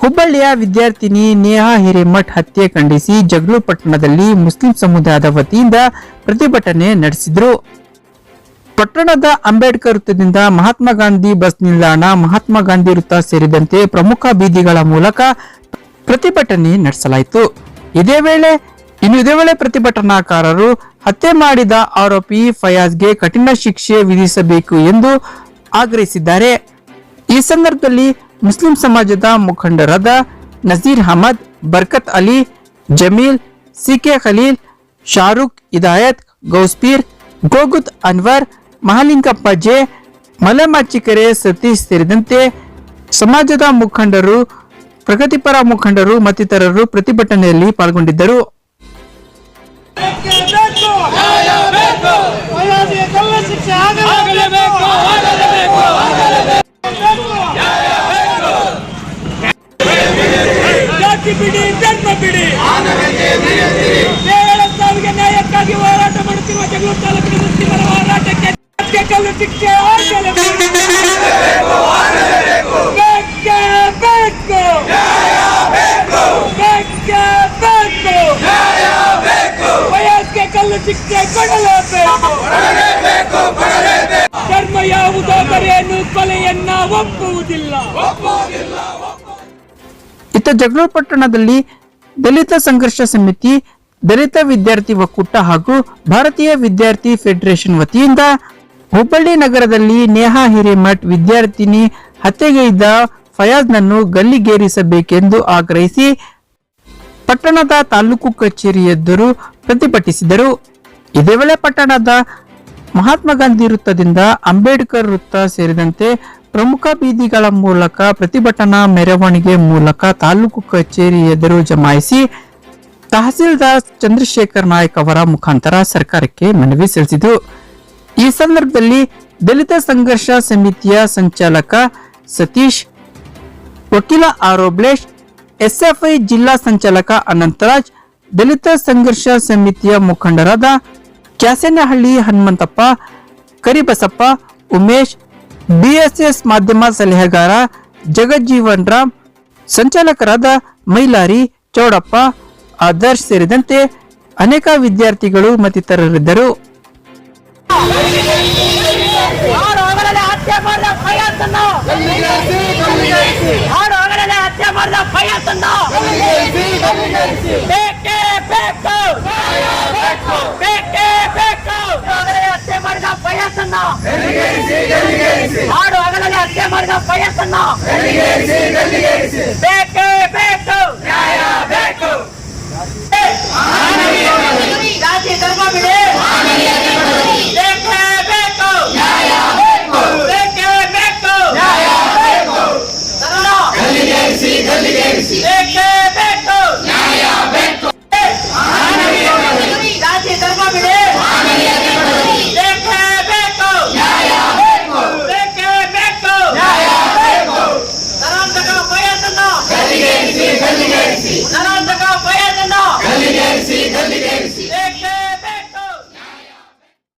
ಹುಬ್ಬಳ್ಳಿಯ ವಿದ್ಯಾರ್ಥಿನಿ ನೇಹಾ ಹಿರೇಮಠ್ ಹತ್ಯೆ ಖಂಡಿಸಿ ಜಗಳೂಪಟ್ಟಣದಲ್ಲಿ ಮುಸ್ಲಿಂ ಸಮುದಾಯದ ವತಿಯಿಂದ ಪ್ರತಿಭಟನೆ ನಡೆಸಿದರು. ಪಟ್ಟಣದ ಅಂಬೇಡ್ಕರ್ ವೃತ್ತದಿಂದ ಮಹಾತ್ಮ ಗಾಂಧಿ ಬಸ್ ನಿಲ್ದಾಣ, ಮಹಾತ್ಮ ಗಾಂಧಿ ವೃತ್ತ ಸೇರಿದಂತೆ ಪ್ರಮುಖ ಬೀದಿಗಳ ಮೂಲಕ ಪ್ರತಿಭಟನೆ ನಡೆಸಲಾಯಿತು. ಇದೇ ವೇಳೆ, ಇನ್ನು ಇದೇ ವೇಳೆ ಪ್ರತಿಭಟನಾಕಾರರು ಹತ್ಯೆ ಮಾಡಿದ ಆರೋಪಿ ಫಯಾಜ್ಗೆ ಕಠಿಣ ಶಿಕ್ಷೆ ವಿಧಿಸಬೇಕು ಎಂದು ಆಗ್ರಹಿಸಿದ್ದಾರೆ. ಈ ಸಂದರ್ಭದಲ್ಲಿ ಮುಸ್ಲಿಂ ಸಮಾಜದ ಮುಖಂಡರಾದ ನಜೀರ್ ಅಹಮದ್, ಬರ್ಕತ್ ಅಲಿ, ಜಮೀಲ್, ಸಿಕೆ ಖಲೀಲ್, ಶಾರುಖ್ ಇದಾಯತ್ ಗೌಸ್ಪೀರ್, ಗೋಗುತ್ ಅನ್ವರ್, ಮಹಾಲಿಂಗಪ್ಪ ಜೆ ಮಲೆಮಾಚಿಕೆರೆ ಸತೀಶ್ ಸೇರಿದಂತೆ ಸಮಾಜದ ಮುಖಂಡರು, ಪ್ರಗತಿಪರ ಮುಖಂಡರು ಮತ್ತಿತರರು ಪ್ರತಿಭಟನೆಯಲ್ಲಿ ಪಾಲ್ಗೊಂಡಿದ್ದರು. ಜಾತಿ ಬಿಡಿ ಧರ್ಮ ಬಿಡಿ. ಸಾವಿಗೆ ನ್ಯಾಯಕ್ಕಾಗಿ ಹೋರಾಟ ಮಾಡುತ್ತಿರುವ ಜಗಳೂರು ತಾಲೂಕಿನ ಮುಸ್ಲಿಮರ ಹೋರಾಟಕ್ಕೆ ಕಲ್ಲು ಶಿಕ್ಷೆ ವಯಸ್ಸಿಗೆ ಧರ್ಮ ಯಾವುದಾದರೇನು ಕೊಲೆಯನ್ನ ಒಪ್ಪುವುದಿಲ್ಲ. ಜಗಳೂರು ಪಟ್ಟಣದಲ್ಲಿ ದಲಿತ ಸಂಘರ್ಷ ಸಮಿತಿ, ದಲಿತ ವಿದ್ಯಾರ್ಥಿ ಒಕ್ಕೂಟ ಹಾಗೂ ಭಾರತೀಯ ವಿದ್ಯಾರ್ಥಿ ಫೆಡರೇಷನ್ ವತಿಯಿಂದ ಹುಬ್ಬಳ್ಳಿ ನಗರದಲ್ಲಿ ನೇಹಾ ಹಿರೇಮಠ್ ವಿದ್ಯಾರ್ಥಿನಿ ಹತ್ಯೆಗೈದ ಫಯಾಜ್ನನ್ನು ಗಲ್ಲಿಗೇರಿಸಬೇಕೆಂದು ಆಗ್ರಹಿಸಿ ಪಟ್ಟಣದ ತಾಲೂಕು ಕಚೇರಿ ಎದುರು ಪ್ರತಿಭಟಿಸಿದರು. ಇದೇ ವೇಳೆ ಪಟ್ಟಣದ ಮಹಾತ್ಮ ಗಾಂಧಿ ವೃತ್ತದಿಂದ ಅಂಬೇಡ್ಕರ್ ವೃತ್ತ ಸೇರಿದಂತೆ ಪ್ರಮುಖ ಬೀದಿಗಳ ಮೂಲಕ ಪ್ರತಿಭಟನಾ ಮೆರವಣಿಗೆ ಮೂಲಕ ತಾಲೂಕು ಕಚೇರಿ ಎದುರು ಜಮಾಯಿಸಿ ತಹಸೀಲ್ದಾರ್ ಚಂದ್ರಶೇಖರ್ ನಾಯಕ್ ಅವರ ಮುಖಾಂತರ ಸರ್ಕಾರಕ್ಕೆ ಮನವಿ ಸಲ್ಲಿಸಿದರು. ಈ ಸಂದರ್ಭದಲ್ಲಿ ದಲಿತ ಸಂಘರ್ಷ ಸಮಿತಿಯ ಸಂಚಾಲಕ ಸತೀಶ್, ವಕೀಲ ಆರೋಬ್ಲೇಶ್, ಎಸ್ಎಫ್ಐ ಜಿಲ್ಲಾ ಸಂಚಾಲಕ ಅನಂತರಾಜ್, ದಲಿತ ಸಂಘರ್ಷ ಸಮಿತಿಯ ಮುಖಂಡರಾದ ಕ್ಯಾಸೇನಹಳ್ಳಿ ಹನುಮಂತಪ್ಪ, ಕರಿಬಸಪ್ಪ, ಉಮೇಶ್ ಬಿಎಸ್ಎಸ್ ಮಾಧ್ಯಮ ಸಲಹೆಗಾರ ಜಗಜ್ಜೀವನ್ ರಾಮ್, ಸಂಚಾಲಕರಾದ ಮೈಲಾರಿ ಚೌಡಪ್ಪ, ಆದರ್ಶ್ ಸೇರಿದಂತೆ ಅನೇಕ ವಿದ್ಯಾರ್ಥಿಗಳು ಮತ್ತಿತರರಿದ್ದರು. ಹತ್ಯೆ ಮಾಡಿದ பயசன்னா ஆடு அகலக அத்தியமாக பயசன்னா பேக்கு பேக்கு. สิแล้วเรา